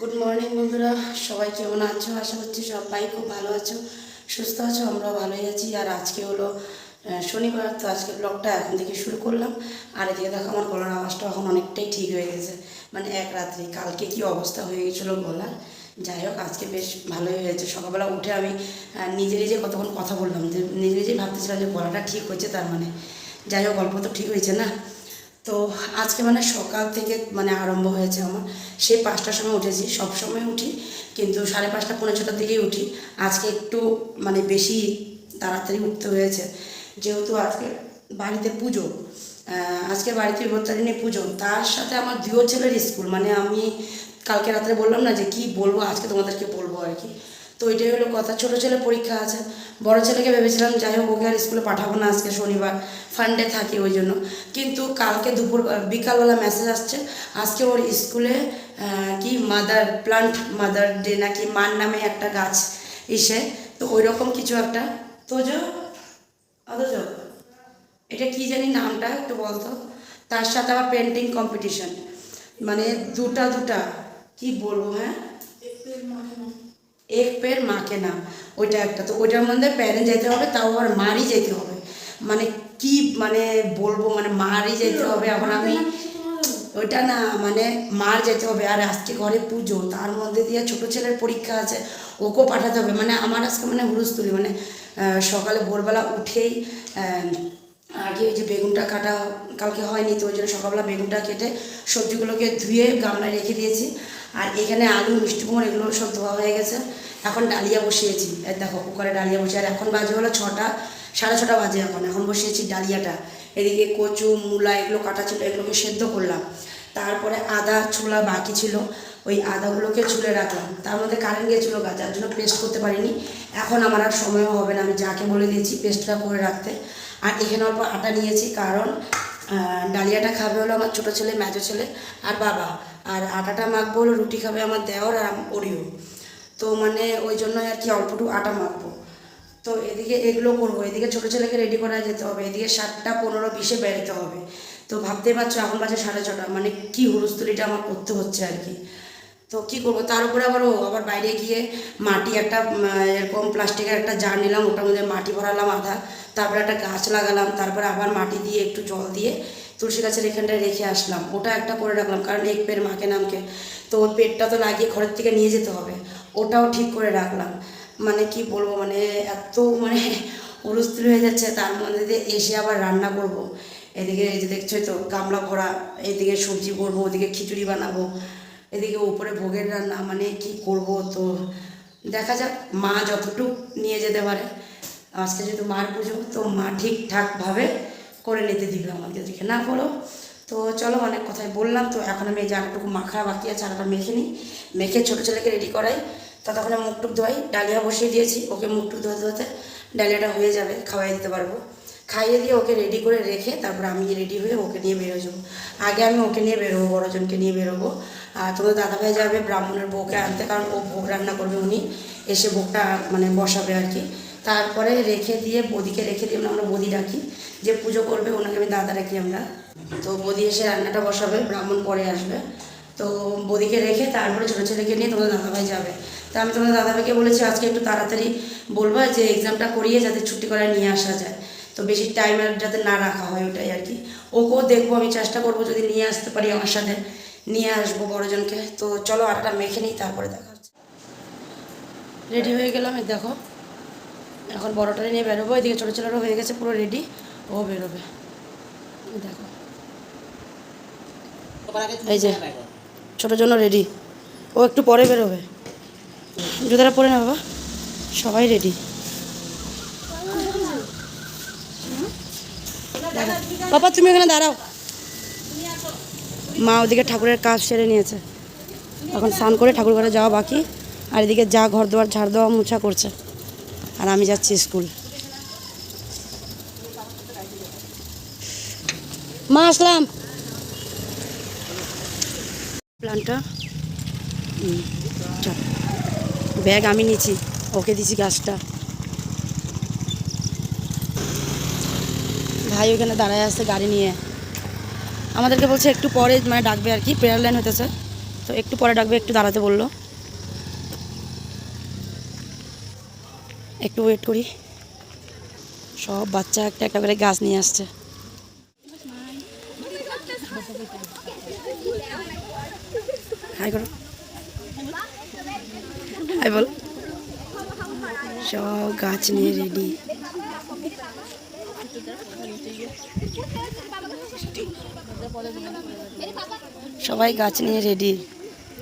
Good morning বন্ধুরা। সবাই কেমন আছো? আশা করছি সবাই খুব ভালো আছো। সুস্থ আছো? আমরাও ভালোই আছি। আর আজকে হলো শনিবার, তো আজকে ব্লগটা এখন থেকে শুরু করলাম। আর এদিকে দেখো, আমার গলার আওয়াজটা এখন অনেকটাই ঠিক হয়ে গেছে। মানে এক রাত্রি, কালকে কি অবস্থা হয়ে গেছিল গলার? যাই হোক, আজকে বেশ ভালোই হয়েছে। সকালবেলা উঠে আমি নিজে নিজে কতক্ষণ কথা বললাম যে, নিজে নিজেই ভাবতেছিলাম যে গলাটা ঠিক হয়েছে তার মানে। যাই হোক গল্প তো ঠিক হয়েছে না? তো আজকে মানে সকাল থেকে মানে আরম্ভ হয়েছে আমার। সেই পাঁচটার সময় উঠেছি, সব সময় উঠি, কিন্তু সাড়ে পাঁচটা পনেরো ছটার দিকেই উঠি। আজকে একটু মানে বেশি তাড়াতাড়ি উঠতে হয়েছে। যেহেতু আজকে বাড়িতে পুজো আজকে বাড়িতে বিপত্তারিণী পুজো, তার সাথে আমার দুও ছেলের স্কুল। মানে আমি কালকে রাত্রে বললাম না যে কি বলব, আজকে তোমাদেরকে বলব আর কি। তো ওইটাই হলো কথা। ছোটো ছেলে পরীক্ষা আছে, বড় ছেলেকে ভেবেছিলাম যাই হোক, ওকে আর স্কুলে পাঠাবো না আজকে শনিবার ফান্ডে থাকি ওই জন্য। কিন্তু কালকে দুপুর বিকালবেলা মেসেজ আসছে, আজকে ওর স্কুলে কি মাদার প্লান্ট মাদার ডে নাকি মার নামে একটা গাছ ইসে তো ওই রকম কিছু একটা। তো যে অথচ এটা কি জানি নামটা একটু বলতো তার সাথে আবার পেন্টিং কম্পিটিশন মানে দুটা দুটা, কি বলব হ্যাঁ? এক পের মাকে না ওইটা একটা। তো ওইটার মধ্যে প্যারেন্ট যেতে হবে তাও আবার মারই যেতে হবে। মানে কি মানে বলব মানে মারই যেতে হবে এখন আমি ওইটা না মানে মার যেতে হবে। আর আজকে ঘরে পুজো তার মধ্যে দিয়ে ছোটো ছেলের পরীক্ষা আছে ওকেও পাঠাতে হবে। মানে আমার আজকে মানে হুলস্থুলি মানে আহ, সকালে ভোরবেলা উঠেই আহ, আগে ওই যে বেগুনটা কাটা কালকে হয়নি তো ওই জন্য সকালবেলা বেগুনটা কেটে সবজিগুলোকে ধুয়ে গামলায় রেখে দিয়েছি। আর এখানে আলু মিষ্টি কুমড় এগুলো সব ধোয়া হয়ে গেছে। এখন ডালিয়া বসিয়েছি। দেখো কুকারে ডালিয়া বসে আর এখন বাজে হলো ছটা সাড়ে ছটা বাজে এখন। এখন বসিয়েছি ডালিয়াটা। এদিকে কচু মূলা এগুলো কাটা ছিল এগুলোকে সেদ্ধ করলাম। তারপরে আদা ছোলা বাকি ছিল ওই আদাগুলোকে ছুলে রাখলাম। তার মধ্যে কারেন্ট গিয়েছিল গা যার জন্য পেস্ট করতে পারিনি। এখন আমার আর সময়ও হবে না আমি যাকে বলে দিয়েছি পেস্টটা করে রাখতে। আর এখানে অল্প আটা নিয়েছি, কারণ ডালিয়াটা খাবে হলো আমার ছোটো ছেলে, মেজো ছেলে আর বাবা। আর আটাটা মাখবো হলো, রুটি খাবে আমার দেওয়ার আর ওরিও। তো মানে ওই জন্য আর কি অল্পটু আটা মাখবো। তো এদিকে এগুলো করব। এদিকে ছোটো ছেলেকে রেডি করা যেতে হবে। এদিকে সাতটা পনেরো বিশে বেরোতে হবে। তো ভাবতেই পারছ, এখন বাজে সাড়ে ছটা। মানে কি হুলস্থুলিটা আমার করতে হচ্ছে আর কি। তো কি করব? তার উপরে আবার ও আবার বাইরে গিয়ে মাটি একটা এরকম প্লাস্টিকের একটা জার নিলাম, ওটার মধ্যে মাটি ভরালাম আধা। তারপরে একটা গাছ লাগালাম, তারপরে আবার মাটি দিয়ে একটু জল দিয়ে তুলসী গাছের এখানটায় রেখে আসলাম। ওটা একটা করে রাখলাম, কারণ এক পের মাকে নামকে। তো ওর পেটটা তো লাগিয়ে ঘরের থেকে নিয়ে যেতে হবে, ওটাও ঠিক করে রাখলাম। মানে কি বলব মানে এত মানে উলস্থুল হয়ে যাচ্ছে, তার মধ্যে দিয়ে এসে আবার রান্না করব। এদিকে এই যে দেখছোই তো, গামলা ভরা, এদিকে সবজি করব, ওদিকে খিচুড়ি বানাবো। এদিকে উপরে ভোগের রান্না মানে কি করব তো, দেখা যাক মা যতটুক নিয়ে যেতে পারে। আজকে যেহেতু মার পুজো, তো মা ঠিকঠাকভাবে করে নিতে দিল আমাকে দিকে না বলো তো চলো অনেক কথাই বললাম, তো এখন আমি যে আরেকটুকু মাখা বাকি আছে, আরেকটা মেখে নিই। মেখে ছোটো ছেলেকে রেডি করাই। ততক্ষণে মুখ টুক ধোয়াই, ডালিয়া বসিয়ে দিয়েছি, ওকে মুখ টুক ধোয়াতে ধোয়াতে ডালিয়াটা হয়ে যাবে, খাওয়াই দিতে পারব। খাইয়ে দিয়ে ওকে রেডি করে রেখে তারপর আমি রেডি হয়ে ওকে নিয়ে বেরো যাব। আগে আমি ওকে নিয়ে বেরোবো, বড়জনকে নিয়ে বেরোবো। আর তোমাদের দাদাভাই যাবে ব্রাহ্মণের বউকে আনতে, কারণ ও ভোগ রান্না করবে উনি। এসে ভোগটা মানে বসাবে আর কি। তারপরে রেখে দিয়ে, বদিকে রেখে দিয়ে আমরা বদি ডাকি, যে পুজো করবে, ওনাকে আমি দাদা রাখি আমরা। তো বদি এসে রান্নাটা বসাবে, ব্রাহ্মণ পরে আসবে। তো বদিকে রেখে তারপরে ছোটো ছেলেকে নিয়ে তোমাদের দাদাভাই যাবে। তা আমি তোমাদের দাদাভাইকে বলেছি, আজকে একটু তাড়াতাড়ি বলব যে এক্সামটা করিয়ে যাতে ছুটি করে নিয়ে আসা যায়। তো বেশি টাইম যাতে না রাখা হয় ওটাই আর কি। ওকেও দেখব, আমি চেষ্টা করব যদি নিয়ে আসতে পারি আমার সাথে। নিয়ে আসব বড়জনকে। তো চলো আটটা মেখে নিই, তারপরে দেখা রেডি হয়ে গেলাম দেখো। এখন বড়টারে নিয়ে বেরোবো। এদিকে ছোটো ছেলেরও হয়ে গেছে পুরো রেডি, ও বেরোবে। দেখো। এই যে ছোটোর জন্য রেডি। ও একটু পরে বেরোবে। জুতাটা পরে না বাবা। সবাই রেডি। বাবা, তুমি ওখানে দাঁড়াও। মা ওদিকে ঠাকুরের কাজ সেরে নিয়েছে। এখন স্নান করে ঠাকুর ঘরে যাওয়া বাকি, আর এদিকে যা ঘর দুয়ার, ঝাড় দেওয়া, মোছা করছে। আর আমি যাচ্ছি স্কুল। মা, আসলাম। প্ল্যানটা? ব্যাগ আমি নিচ্ছি ওকে দিছি গাছটা ভাই ওখানে দাঁড়ায় আসছে গাড়ি নিয়ে। আমাদেরকে বলছে একটু পরে মানে ডাকবে আর কি প্রেয়ার লাইন হতেছে তো একটু পরে ডাকবে, একটু দাঁড়াতে বলল। একটু ওয়েট করি। সব বাচ্চা একটা একটা করে গাছ নিয়ে আসছে। বল। সব গাছ নিয়ে রেডি সবাই গাছ নিয়ে রেডি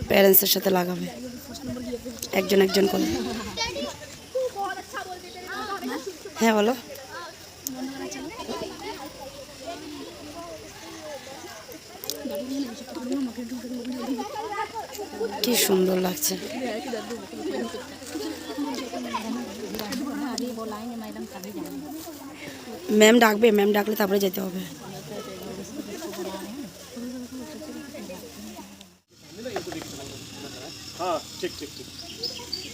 প্যারেন্টসের সাথে লাগাবে। একজন একজন করে। হ্যাঁ বলো। কি সুন্দর লাগছে। ম্যাম ডাকবে, ম্যাম ডাকলে তারপরে যেতে হবে। ठीक ठीक ठीक।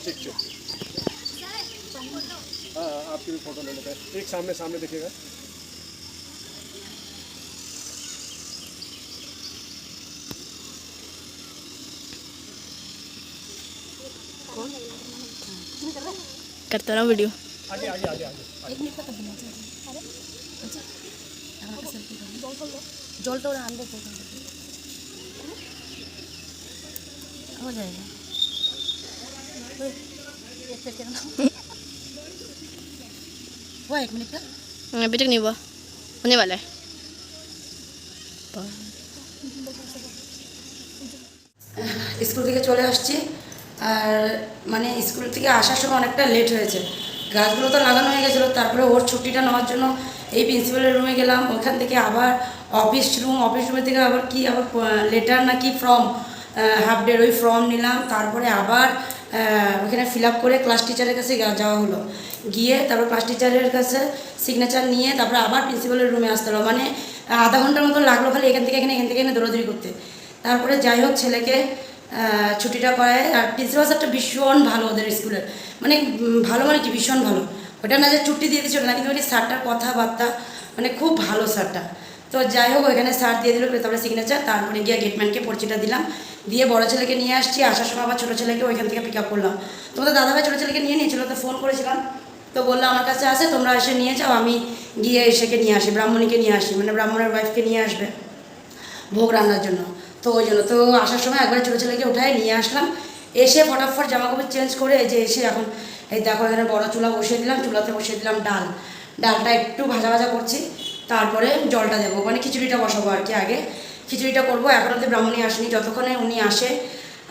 ठीक ठीक। हाँ हाँ आपकी भी फ़ोटो ले लेते हैं। एक सामने सामने देखिएगा। करता रहा वीडियो आगे आगे आगे आगे। एक तो अच्छा। जोल तो आन दो। फ़ोटो। हो जाएगा। हुआ एक मिनट का अभी तक नहीं हुआ होने वाला है স্কুল থেকে চলে আসছি আর মানে স্কুল থেকে আসার সময় অনেকটা লেট হয়েছে গাছগুলো তো লাগানো হয়ে গেছিলো তারপরে ওর ছুটিটা নেওয়ার জন্য এই প্রিন্সিপালের রুমে গেলাম ওখান থেকে আবার অফিস রুম অফিস রুমের থেকে আবার কি আবার লেটার নাকি ফর্ম হাফ ডের ওই ফর্ম নিলাম তারপরে আবার আহ, ওখানে ফিল আপ করে ক্লাস টিচারের কাছে যাওয়া হলো। গিয়ে তারপর ক্লাস টিচারের কাছে সিগনেচার নিয়ে তারপরে আবার প্রিন্সিপালের রুমে আসতে হলো। মানে আধা ঘণ্টার মতো লাগল খালি এখান থেকে এখানে, এখান থেকে এখানে দৌড়াদৌড়ি করতে। তারপরে যাই হোক ছেলেকে ছুটিটা করায়। আর প্রিন্সিপাল স্যারটা ভীষণ ভালো ওদের স্কুলের মানে ভালো মানে কি? ভীষণ ভালো। ওটা না যে ছুটি দিয়ে দিচ্ছিল না, কিন্তু ওই স্যারটার কথাবার্তা মানে খুব ভালো স্যারটা তো যাই হোক, ওইখানে স্যার দিয়ে দিল তারপরে সিগনেচার তারপরে গিয়ে গেটম্যানকে পরিচয়টা দিলাম। দিয়ে বড় ছেলেকে নিয়ে আসছি, আসার সময় আবার ছোটো ছেলেকে ওইখান থেকে পিক আপ করলাম। তোমাদের দাদাভাই ছোটো ছেলেকে নিয়ে নিয়েছিল, তো ফোন করেছিলাম। তো বলল, আমার কাছে আসে তোমরা এসে নিয়ে যাও, আমি গিয়ে এসেকে নিয়ে আসি, ব্রাহ্মণীকে নিয়ে আসি। মানে ব্রাহ্মণের ওয়াইফকে নিয়ে আসবে ভোগ রান্নার জন্য। তো ওই জন্য, তো আসার সময় একবার ছোটো ছেলেকে উঠায় নিয়ে আসলাম। এসে ফটাফট জামা কাপড় চেঞ্জ করে এই যে এসে এখন, এই দেখো এখানে বড় চুলা বসিয়ে দিলাম, চুলাতে বসিয়ে দিলাম ডাল। ডালটা একটু ভাজা ভাজা করছি। তারপরে জলটা দেবো। মানে খিচুড়িটা বসাবো আর কি আগে। খিচুড়িটা করব, এখন অব্দি ব্রাহ্মণী আসেনি। যতক্ষণে উনি আসে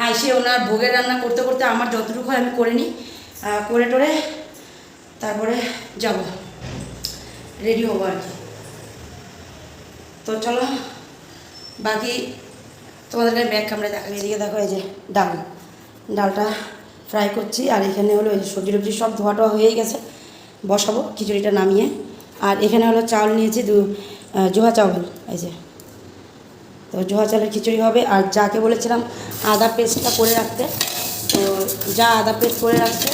আইসে ওনার ভোগের রান্না করতে করতে আমার যতটুকু আমি করে নিই। করে টোরে তারপরে যাব। রেডি হব আর কি। তো চলো, বাকি তোমাদেরকে ব্যাগ কামড়ে দেখাবো এদিকে দেখো এই যে ডাল। ডালটা ফ্রাই করছি, আর এখানে হলো এই যে সবজি সব ধোয়া হয়েই গেছে। বসাবো, খিচুড়িটা নামিয়ে। আর এখানে হলো চাউল নিয়েছি দু জোহা চাউল, এই যে। তো জোহা চালের খিচুড়ি হবে, আর যাকে বলেছিলাম আদা পেস্টটা করে রাখতে, তো যা আদা পেস্ট করে রাখছে,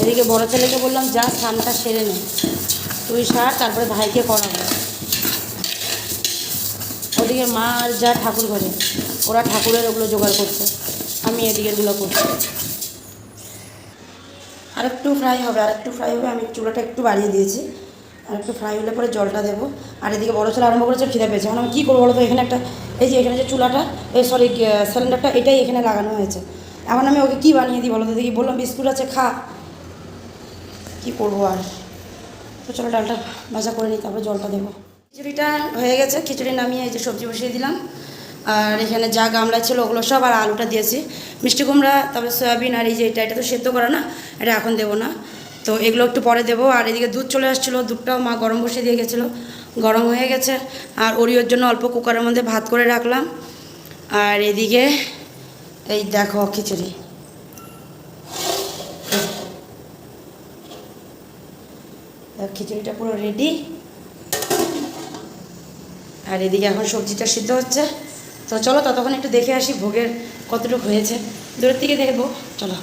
এদিকে বড় ছেলেকে বললাম, যা স্নানটা সেরে নে, তুই সার, তারপরে ভাইকে করাবো। ওদিকে মা আর যা ঠাকুর ঘরে, ওরা ঠাকুরের ওগুলো জোগাড় করছে। আমি এদিকেরগুলো করছি। আর একটু ফ্রাই হবে আর একটু ফ্রাই হবে, আমি চুলাটা একটু বাড়িয়ে দিয়েছি। আর একটু ফ্রাই হলে পরে জলটা দেবো। আর এদিকে বড়ো ছেলে আরম্ভ করেছে, খিদে পেয়েছে। এখন আমি কী করব বলো তো এখানে একটা, এই যে এখানে যে চুলাটা এই সরি সিলিন্ডারটা এটাই এখানে লাগানো হয়েছে। এখন আমি ওকে কী বানিয়ে দিই বলো তো দেখি, বললাম বিস্কুট আছে, খা। কী করব আর? তো চলো ডালটা ভাজা করে নিই, তারপরে জলটা দেবো। খিচুড়িটা হয়ে গেছে, খিচুড়ি নামিয়ে এই যে সবজি বসিয়ে দিলাম। আর এখানে যা গামলা ছিল ওগুলো সব আর আলুটা দিয়েছি। মিষ্টি কুমড়া, তারপরে সয়াবিন আর এই যে এটা এটা তো সেদ্ধ করা না, এটা এখন দেবো না। তো এগুলো একটু পরে দেবো। আর এদিকে দুধ চলে আসছিল, দুধটাও মা গরম বসিয়ে দিয়ে গেছিল। গরম হয়ে গেছে। আর ওরিওর জন্য অল্প কুকারের মধ্যে ভাত করে রাখলাম। আর এদিকে এই দেখো খিচুড়ি। খিচুড়িটা পুরো রেডি আর এদিকে এখন সবজিটা সিদ্ধ হচ্ছে। তো চলো ততক্ষণ একটু দেখে আসি ভোগের কতটুকু হয়েছে। দূরের থেকে দেখব চলো।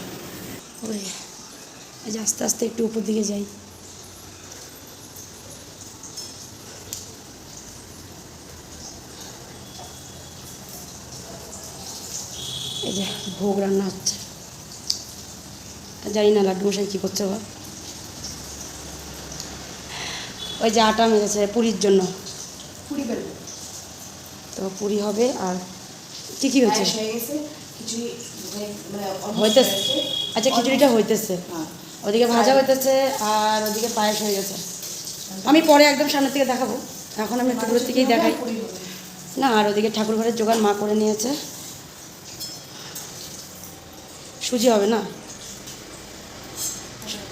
ওই যে আস্তে আস্তে একটু উপর দিকে যাই। এই যে ভোগ রান্না হচ্ছে। জানি না লাড্ডু মশাই কী করছে বা। ওই যে আটা মেরেছে পুরীর জন্য। পুরী তো পুরি হবে আর কী কী হয়ে খিচুড়ি মানে almost হইতেছে। আচ্ছা খিচুড়িটা হইতেছে। হ্যাঁ। ওদিকে ভাজা হইতেছে আর ওদিকে পায়েস হয়ে গেছে। আমি পরে একদম সামনের থেকে দেখাবো। এখন আমি একটু দূরের থেকেই দেখাই। না আর ওদিকে ঠাকুর ঘরের জোগাড় মা করে নিয়েছে। সুজি হবে না?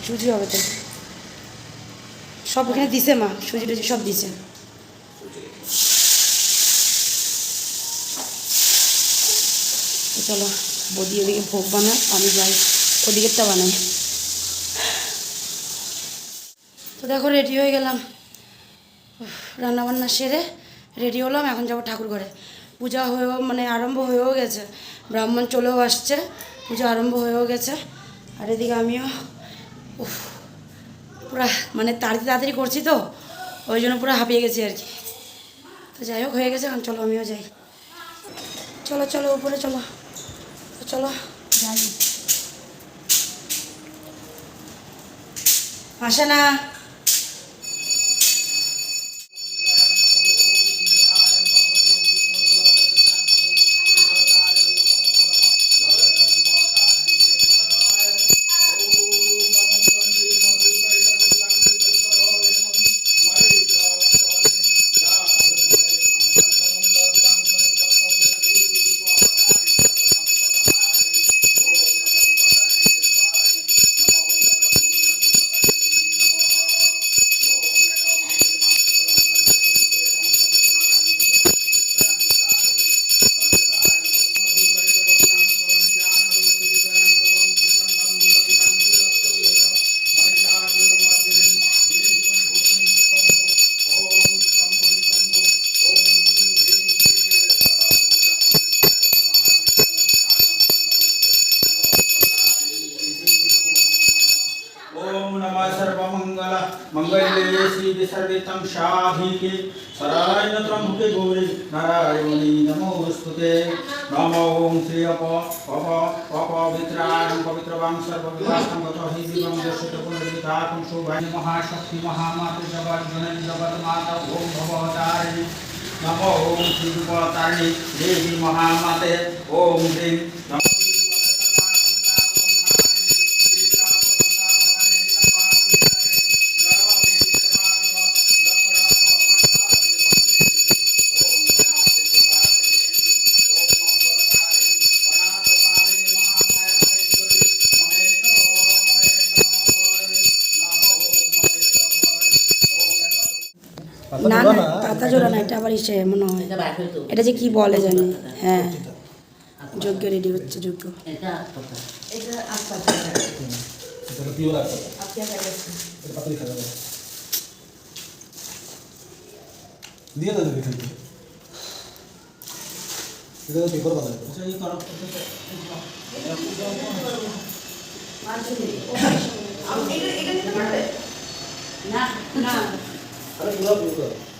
সুজি হবে তো? সব এখানে দিছে মা সুজি টুজি সব দিছে। চলো বদি ওদিকে ভোগ বানায় আমি যাই ওদিকেরটা বানাই। তো দেখো রেডি হয়ে গেলাম। রান্নাবান্না সেরে রেডি হলাম এখন যাব ঠাকুর ঘরে। পূজা হয়েও মানে আরম্ভ হয়েও গেছে। ব্রাহ্মণ চলেও আসছে পূজা আরম্ভ হয়েও গেছে। আর এদিকে আমিও উফ, পুরা মানে তাড়াতাড়ি তাড়াতাড়ি করছি তো ওই জন্য পুরো হাঁপিয়ে গেছি আর কি। তো যাই হোক হয়ে গেছে এখন চলো আমিও যাই। চলো চলো উপরে চলো। তো চলো যাই। আসে কপিলাসম তহিদিবং দশিত পুনরিতাকুম শোভানি মহাশক্তি মহামাতু জগৎ জননী জগৎ মাতা ওম ভবতারিণী। নম ওম শ্রী দেবী মহামাতে ওম হ্রীম ইসে মনে হয়। এটা যে কি বলে জানি। হ্যাঁ। যোগ্য রেডি হচ্ছে যোগ্য এটা দিয়ে এখানে এটা তো পেপার বানাবে না না আরে আচ্ছা এই মানে না। নাই না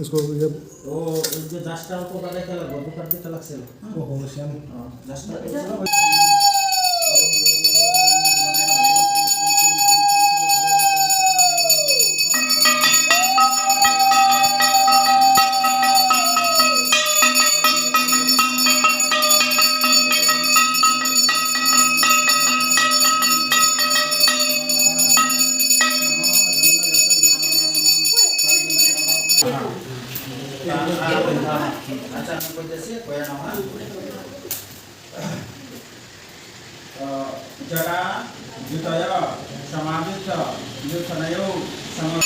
इसको ये ओ जो 10 को को बारे चला 10 टाका चला सेल ओ हो श्याम 10 जटा द्वितय समाविष्ट द्वितनयो सम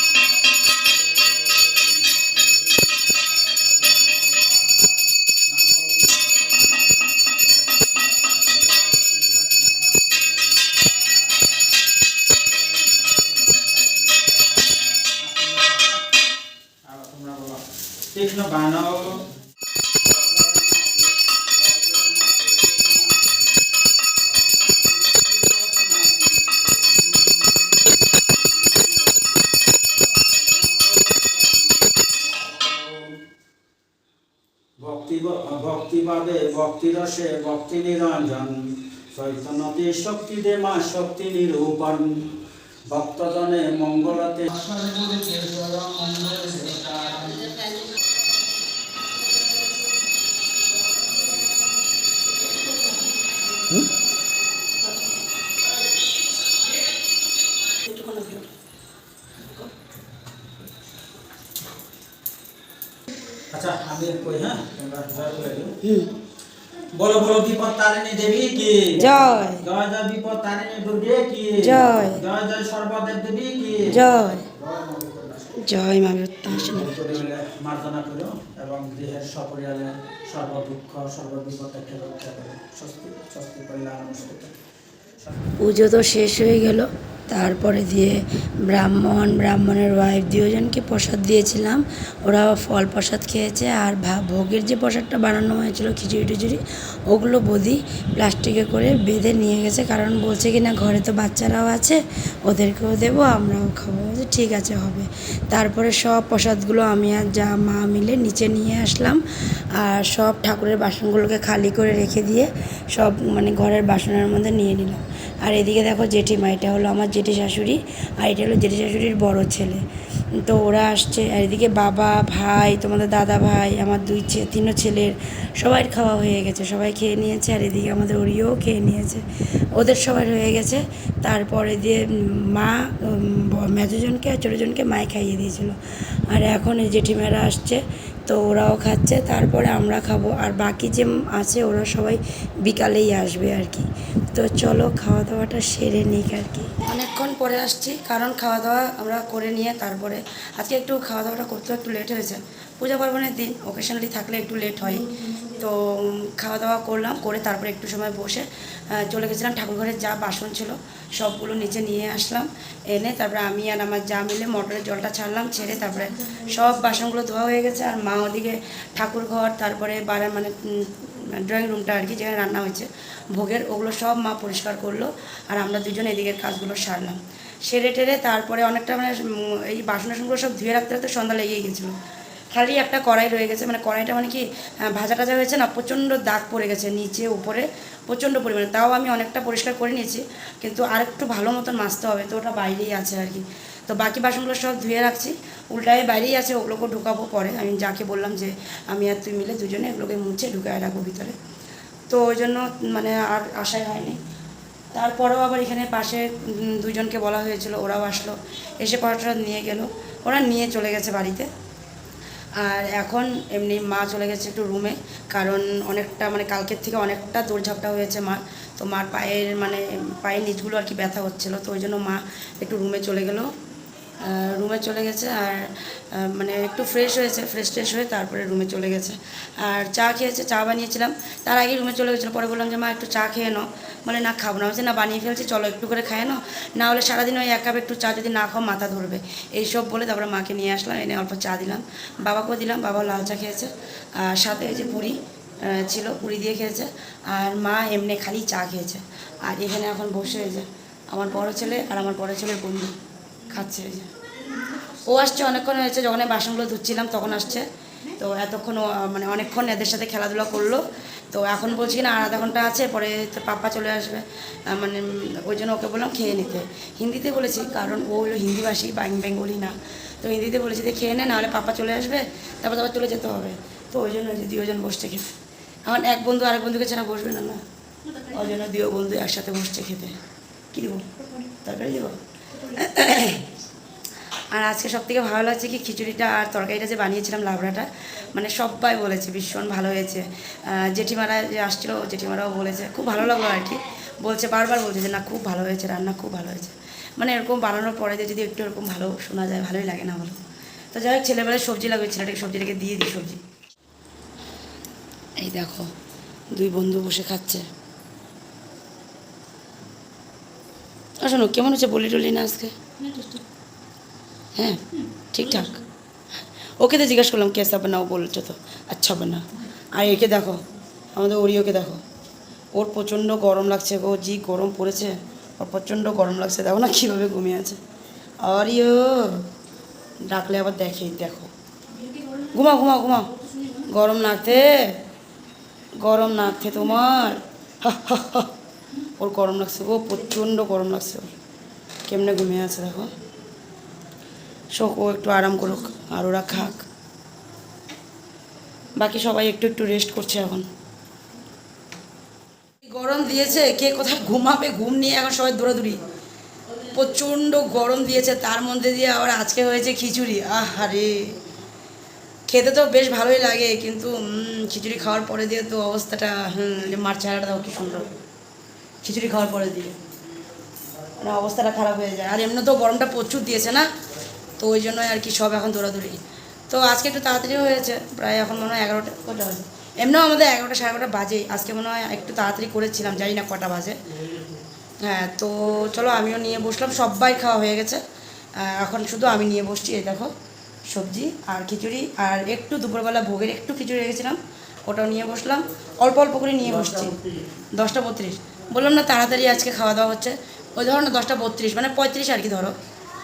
ভাবে ভক্তি রসে ভক্তি নিরঞ্জন। চৈতন্যতে শক্তি দে মা শক্তি নিরূপণ। ভক্তজনে মঙ্গলতে আচ্ছা আমি কই হ্যাঁ? তোমরা জয় করে দিও বলো বলো বিপদ তারিণী দেবী কি? জয়। জয় জয় বিপদ তারিণী দুর্গে কি? জয়। জয় জয় সর্বদেব দেবী কি? জয়। জয় মা মিলে মার্জনা করো এবং দেহের সপরিয়ালে সর্ব দুঃখ সর্ব বিপদ থেকে রক্ষা করো। স্বস্তি স্বস্তি কল্যাণ পুজো তো শেষ হয়ে গেল। তারপরে দিয়ে ব্রাহ্মণ, ব্রাহ্মণের ওয়াইফ দুজনকে প্রসাদ দিয়েছিলাম। ওরা ফল প্রসাদ খেয়েছে আর ভোগের যে প্রসাদটা বানানো হয়েছিল খিচুড়ি টিচুড়ি, ওগুলো বদি প্লাস্টিকে করে বেঁধে নিয়ে গেছে। কারণ বলছে কি না, ঘরে তো বাচ্চারাও আছে, ওদেরকেও দেবো, আমরাও খাব। ঠিক আছে, হবে। তারপরে সব প্রসাদগুলো আমি আর যা মা মিলে নিচে নিয়ে আসলাম। আর সব ঠাকুরের বাসনগুলোকে খালি করে রেখে দিয়ে সব মানে ঘরের বাসনের মধ্যে নিয়ে নিলাম। আর এদিকে দেখো জেঠিমা, এটা হলো আমার জেঠি শাশুড়ি আর এটা হলো জেঠি শাশুড়ির বড় ছেলে। তো ওরা আসছে, আর এদিকে বাবা, ভাই, তোমাদের দাদা ভাই, আমার দুই তিনও ছেলের সবাই খাওয়া হয়ে গেছে, সবাই খেয়ে নিয়েছে, আর এদিকে আমাদের ওরিও খেয়ে নিয়েছে, ওদের সবার হয়ে গেছে। তারপরে দিয়ে মা মেজোজনকে আর ছোটোজনকে মায় খাইয়ে দিয়েছিল। আর এখন এই জেঠিমারা আসছে, তো ওরাও খাচ্ছে, তারপরে আমরা খাব, আর বাকি যে আছে ওরা সবাই বিকালেই আসবে আর কি। তো চলো খাওয়া দাওয়াটা সেরে নিক আর কি। অনেকক্ষণ পরে আসছি, কারণ খাওয়া দাওয়া আমরা করে নিয়ে তারপরে আজকে একটু খাওয়া দাওয়াটা করতে একটু লেট হয়েছে। পূজা পার্বণের দিন ওকেশনালি থাকলে একটু লেট হয়। তো খাওয়া দাওয়া করলাম, করে তারপরে একটু সময় বসে চলে গেছিলাম ঠাকুরঘরের যা বাসন ছিল, সবগুলো নিচে নিয়ে আসলাম। এনে তারপরে আমি আর আমার যা মিলে মোটরের জলটা ছাড়লাম, ছেড়ে তারপরে সব বাসনগুলো ধোয়া হয়ে গেছে। আর মা ওদিকে ঠাকুরঘর, তারপরে বাড়ার মানে ড্রয়িং রুমটা আর কি, যেখানে রান্না হয়েছে, ভোগের, ওগুলো সব মা পরিষ্কার করল। আর আমরা দুজন এদিকের কাজগুলো সারলাম। সেরে টেরে তারপরে অনেকটা মানে এই বাসন টাসনগুলো সব ধুয়ে রাখতে রাখতে সন্ধ্যা লেগেই গেছিল। খালি একটা কড়াই রয়ে গেছে মানে কড়াইটা মানে কি ভাজা টাজা হয়েছে না, প্রচণ্ড দাগ পড়ে গেছে নিচে, উপরে, প্রচণ্ড পরিমাণে। তাও আমি অনেকটা পরিষ্কার করে নিয়েছি, কিন্তু আর একটু ভালো মতন মাজতে হবে, তো ওটা বাইরেই আছে আর কি। তো বাকি বাসনগুলো সব ধুয়ে রাখছি, উল্টায় বাইরেই আছে ওগুলোকে ঢুকাবো পরে। আমি যাকে বললাম যে, আমি আর তুই মিলে দুজনে এগুলোকে মুছে ঢুকায় রাখব ভিতরে। তো ওই জন্য মানে আর আশাই হয়নি। তারপরেও আবার এখানে পাশে দুজনকে বলা হয়েছিল, ওরাও আসলো। এসে পড়াটা নিয়ে গেল। ওরা নিয়ে চলে গেছে বাড়িতে। আর এখন এমনি মা চলে গেছে একটু রুমে কারণ অনেকটা মানে কালকের থেকে অনেকটা দৌড়ঝাপটা হয়েছে মা তো মার পায়ের মানে পায়ের নিচগুলো আর কি ব্যথা হচ্ছিল। তো ওই জন্য মা একটু রুমে চলে গেলো। রুমে চলে গেছে আর মানে একটু ফ্রেশ হয়েছে ফ্রেশ ট্রেশ হয়ে তারপরে রুমে চলে গেছে। আর চা খেয়েছে, চা বানিয়েছিলাম। তার আগে রুমে চলে গেছিল, পরে বললাম যে, মা, একটু চা খেয়ে নাও। বলে, না, খাব না। বলছে, না, বানিয়ে ফেলছি, চলো একটু করে খায় নাও। না হলে সারাদিন ওই এক কাপ একটু চা যদি না খাও, মাথা ধরবে। এইসব বলে তারপরে মাকে নিয়ে আসলাম, এনে অল্প চা দিলাম। বাবাকেও দিলাম, বাবা লাল চা খেয়েছে। আর সাথে যে পুরি ছিল, পুরি দিয়ে খেয়েছে। আর মা এমনি খালি চা খেয়েছে। আর এখানে এখন বসে হয়েছে আমার বড় ছেলে আর আমার বড় ছেলের বন্ধু। খাচ্ছে ও আসছে অনেকক্ষণ হয়েছে, যখন আমি বাসনগুলো ধুচ্ছিলাম, তখন আসছে। তো এতক্ষণ মানে অনেকক্ষণ এদের সাথে খেলাধুলা করল। তো এখন বলছি না আর আধা ঘণ্টা আছে, পরে তো পাপ্পা চলে আসবে। মানে ওই জন্য ওকে বললাম, খেয়ে নিতে। হিন্দিতে বলেছি, কারণ ও হলো হিন্দিভাষী, বাং- বেঙ্গলি না। তো হিন্দিতে বলেছি যে, খেয়ে নে, নাহলে পাপা চলে আসবে, তারপর তারপর চলে যেতে হবে। তো ওই জন্য দুজন বসছে খেতে। এখন এক বন্ধু আরেক বন্ধুকে ছাড়া বসবে না না। ওই জন্য দুই বন্ধু একসাথে বসছে খেতে। কী দেবো? তরকারি দেবো? আর আজকে সব থেকে ভালো লাগছে কি খিচুড়িটা আর তরকারিটা যে বানিয়েছিলাম লাবড়াটা মানে সবাই বলেছে, ভীষণ ভালো হয়েছে। জেঠিমারা যে আসছিল জেঠিমারাও বলেছে, খুব ভালো লাগল আর কি। বলছে, বারবার বলছে যে, না, খুব ভালো হয়েছে, রান্না খুব ভালো হয়েছে। মানে এরকম বানানোর পরে যদি একটু এরকম ভালো শোনা যায়, ভালোই লাগে না বলো। তো যাই হোক, ছেলেবেলায় সবজি লাগবে ছেলেটাকে, সবজিটাকে দিয়ে দিই, সবজি। এই দেখো, দুই বন্ধু বসে খাচ্ছে। শোনো, কেমন হচ্ছে বলি টলি না আজকে? হ্যাঁ ঠিকঠাক। ওকে তো জিজ্ঞেস করলাম, কেসা বানাও বলছো তো? আচ্ছা বানা আর একে দেখো, আমাদের ওরিওকে দেখো। ওর প্রচণ্ড গরম লাগছে গো, জি, গরম পড়েছে। ওর প্রচণ্ড গরম লাগছে, দেখো না কীভাবে ঘুমিয়ে আছে। আর অরিও ডাকলে আবার দেখে, দেখো। ঘুমাও ঘুমাও ঘুমাও। গরম লাগতে গরম লাগছে তোমার। ওর গরম লাগছে ও প্রচণ্ড গরম লাগছে ওর। কেমনে ঘুমিয়ে আছে দেখো। শোক, ও একটু আরাম করুক আর ওরা খাক। বাকি সবাই একটু একটু রেস্ট করছে এখন। গরম দিয়েছে, কে কোথায় ঘুমাবে, ঘুম নিয়ে এখন সবাই দৌড়াদৌড়ি। প্রচণ্ড গরম দিয়েছে, তার মধ্যে দিয়ে আবার আজকে হয়েছে খিচুড়ি। আহারে। খেতে তো বেশ ভালোই লাগে, কিন্তু খিচুড়ি খাওয়ার পরে দিয়ে তো অবস্থাটা, হুম মার দাও কি সুন্দর। খিচুড়ি খাওয়ার পরে দিয়ে। মানে অবস্থাটা খারাপ হয়ে যায়। আর এমনি তো গরমটা প্রচুর দিয়েছে না? তো ওই জন্যই আর কি সব এখন দৌড়াদৌড়ি। তো আজকে একটু তাড়াতাড়ি হয়েছে। প্রায় এখন মনে হয় এগারোটা, কটা বাজে? এমনিও আমাদের এগারোটা সাড়ে এগারোটা বাজে আজকে মনে হয় একটু তাড়াতাড়ি করেছিলাম, জানি না কটা বাজে। হ্যাঁ তো চলো আমিও নিয়ে বসলাম। সবাই খাওয়া হয়ে গেছে। এখন শুধু আমি নিয়ে বসছি, এই দেখো, সবজি আর খিচুড়ি। আর একটু দুপুরবেলা ভোগের একটু খিচুড়ি রেখেছিলাম। ওটাও নিয়ে বসলাম। অল্প অল্প করে নিয়ে বসছি। দশটা বত্রিশ। বললাম, না, তাড়াতাড়ি আজকে খাওয়া দাওয়া হচ্ছে। ওই ধরো না, দশটা বত্রিশ মানে পঁয়ত্রিশ আর কি ধরো।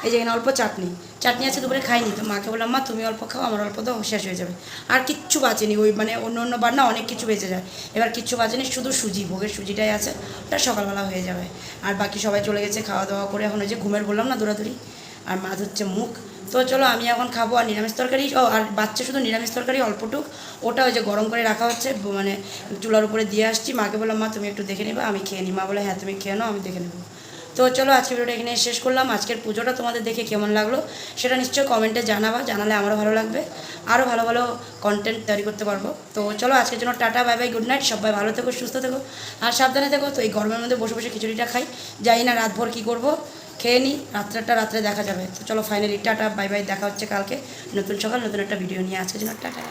এই যে এখানে অল্প চাটনি। চাটনি আছে দুপুরে খাইনি তো মাকে বললাম, মা, তুমি অল্প খাও, আমার অল্প দাও, শেষ হয়ে যাবে। আর কিচ্ছু বাঁচেনি ওই মানে অন্য অন্য বার না অনেক কিছু বেঁচে যায়। এবার কিচ্ছু বাঁচেনি শুধু সুজি, ভোগের সুজিটাই আছে, ওটা সকালবেলা হয়ে যাবে। আর বাকি সবাই চলে গেছে খাওয়া দাওয়া করে, এখন ওই যে ঘুমের বললাম না দৌড়াদৌড়ি। আর মাছ হচ্ছে মুখ তো চলো আমি এখন খাব আর নিরামিষ তরকারি। ও, আর বাচ্চা শুধু নিরামিষ তরকারি, অল্পটুক। ওটা ওই যে গরম করে রাখা হচ্ছে মানে চুলার উপরে দিয়ে আসছি। মাকে বললাম, মা, তুমি একটু দেখে নেবে, আমি খেয়ে নিই মা বলে হ্যাঁ তুমি খেয়ে নাও, আমি দেখে নেব। তো চলো আজকে ভিডিওটা এখানে শেষ করলাম। আজকের পুজোটা তোমাদের দেখে কেমন লাগল সেটা নিশ্চয়ই কমেন্টে জানাবা, জানালে আমারও ভালো লাগবে। আরও ভালো ভালো কন্টেন্ট তৈরি করতে পারব। তো চলো, আজকের জন্য ta-ta, bye bye, good night. সবাই ভালো থেকো, সুস্থ থেকো। আর সাবধানে থেকো, তো এই গরমের মধ্যে বসে বসে খিচুড়িটা খাই। জানি না রাতভর কী করব। খেয়ে নিই রাত্রেটা রাত্রে দেখা যাবে। তো চলো ফাইনালি টাটা বাই বাই দেখা হচ্ছে কালকে। নতুন সকাল, নতুন একটা ভিডিও নিয়ে। আজকের জন্য টাটা।